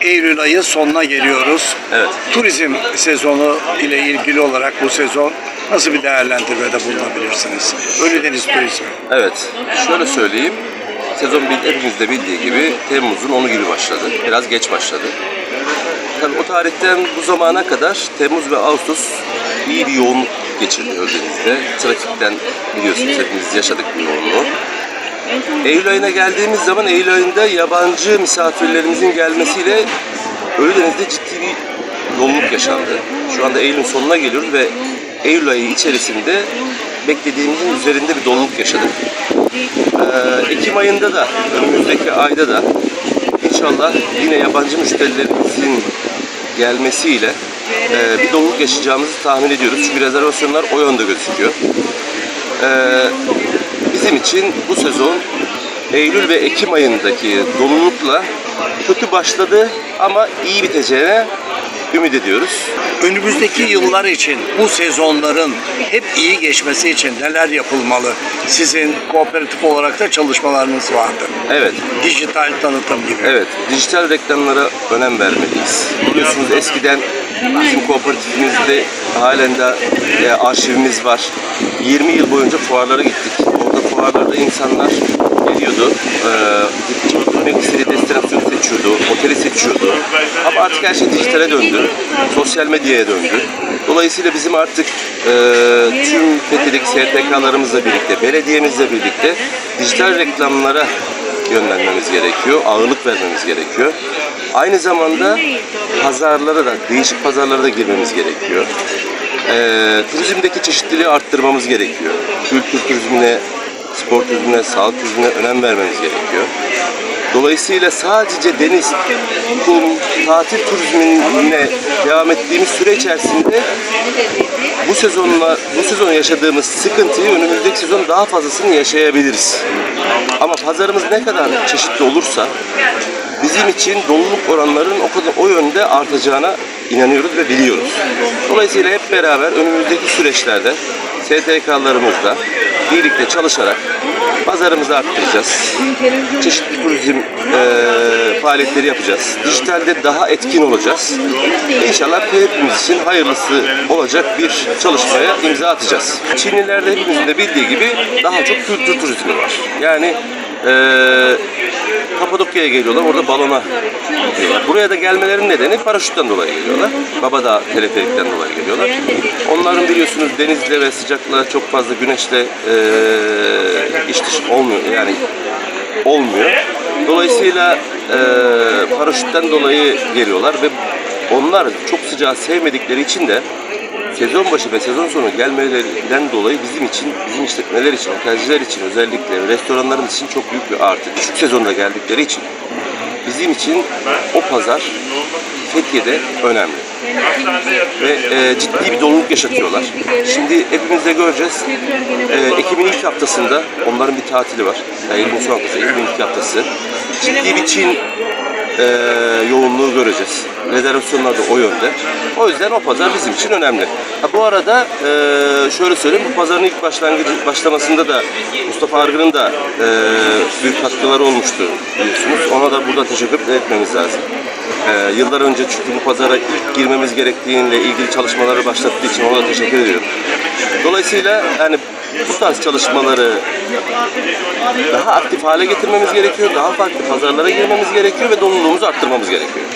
Eylül ayı sonuna geliyoruz. Evet. Turizm sezonu ile ilgili olarak bu sezon nasıl bir değerlendirmede bulunabilirsiniz? Ölüdeniz turizmi. Evet, şöyle söyleyeyim. Sezon hepimiz de bildiği gibi Temmuz'un 10'u gibi başladı. Biraz geç başladı. Tabii o tarihten bu zamana kadar Temmuz ve Ağustos iyi bir yoğunluk geçirdi Ölüdeniz'de. Trafikten biliyorsunuz hepimiz yaşadık bu yoğunluğu. Eylül ayına geldiğimiz zaman Eylül ayında yabancı misafirlerimizin gelmesiyle Ölüdeniz'de ciddi bir yoğunluk yaşandı. Şu anda Eylül'ün sonuna geliyoruz ve Eylül ayı içerisinde beklediğimizin üzerinde bir doluluk yaşadık. Ee, Ekim ayında da önümüzdeki ayda da inşallah yine yabancı müşterilerimizin gelmesiyle e, bir doluluk yaşayacağımızı tahmin ediyoruz. Çünkü rezervasyonlar o yönde gözüküyor. Ee, bizim için bu sezon Eylül ve Ekim ayındaki dolulukla kötü başladı ama iyi biteceğine ümit ediyoruz. Önümüzdeki yıllar için bu sezonların hep iyi geçmesi için neler yapılmalı? Sizin kooperatif olarak da çalışmalarınız vardı. Evet, Dijital tanıtım gibi. Evet, dijital reklamlara önem vermeliyiz. Biliyorsunuz eskiden bizim kooperatifimizde halen de e, arşivimiz var. 20 yıl boyunca fuarlara gittik. Orada fuarlarda insanlar geliyordu. E, gitmek istediği destinasyonu seçiyordu, oteli seçiyordu. Ama artık her şey dijitale döndü. Sosyal medyaya döndü. Dolayısıyla bizim artık e, tüm Fethiye'deki STK'larımızla birlikte, belediyemizle birlikte dijital reklamlara yönlenmemiz gerekiyor, ağırlık vermemiz gerekiyor. Aynı zamanda pazarlara da, değişik pazarlara da girmemiz gerekiyor. Ee, turizmdeki çeşitliliği arttırmamız gerekiyor. Kültür turizmine, spor turizmine, sağlık turizmine önem vermemiz gerekiyor. Dolayısıyla sadece deniz, kum, tatil turizmine devam ettiğimiz süre içerisinde bu sezonla bu sezon yaşadığımız sıkıntıyı önümüzdeki sezon daha fazlasını yaşayabiliriz. Ama pazarımız ne kadar çeşitli olursa bizim için doluluk oranlarının o kadar o yönde artacağına inanıyoruz ve biliyoruz. Dolayısıyla hep beraber önümüzdeki süreçlerde STK'larımızla birlikte çalışarak pazarımızı arttıracağız. Çeşitli turizm eee, faaliyetleri yapacağız. Dijitalde daha etkin olacağız. İnşallah hepimiz için hayırlısı olacak bir çalışmaya imza atacağız. Çinlilerde hepimizin de bildiği gibi daha çok kültür turizmi var. Yani eee Kapadokya'ya geliyorlar, orada balona gidiyorlar. Buraya da gelmelerinin nedeni paraşütten dolayı geliyorlar. Babadağ teleferikten dolayı geliyorlar. Onların biliyorsunuz denizle ve sıcakla çok fazla güneşle eee iş dışı olmuyor yani olmuyor. Dolayısıyla eee paraşütten dolayı geliyorlar ve onlar çok sıcağı sevmedikleri için de sezon başı ve sezon sonu gelmelerinden dolayı bizim için, bizim işletmeler için, otelciler için özellikle restoranlarımız için çok büyük bir artı. Düşük sezonda geldikleri için bizim için o pazar Fethiye'de önemli. Ve e, ciddi bir doluluk yaşatıyorlar. Şimdi hepimiz de göreceğiz. E, Ekim'in ilk haftasında onların bir tatili var. Yani Eylül'ün son haftası, Ekim'in ilk haftası. Ciddi bir Çin e, yoğunluğu göreceğiz. Rezervasyonlar da o yönde. O yüzden o pazar bizim için önemli. Ha, bu arada e, şöyle söyleyeyim, bu pazarın ilk başlangıcı başlamasında da Mustafa Argın'ın da e, büyük katkıları olmuştu biliyorsunuz. Ona da burada teşekkür etmemiz lazım. E, yıllar önce çünkü bu pazara ilk girmemiz gerektiğiyle ilgili çalışmaları başlattığı için ona da teşekkür ediyorum. Dolayısıyla yani bu tarz çalışmaları daha aktif hale getirmemiz gerekiyor, daha farklı pazarlara girmemiz gerekiyor ve doluluğumuzu arttırmamız gerekiyor.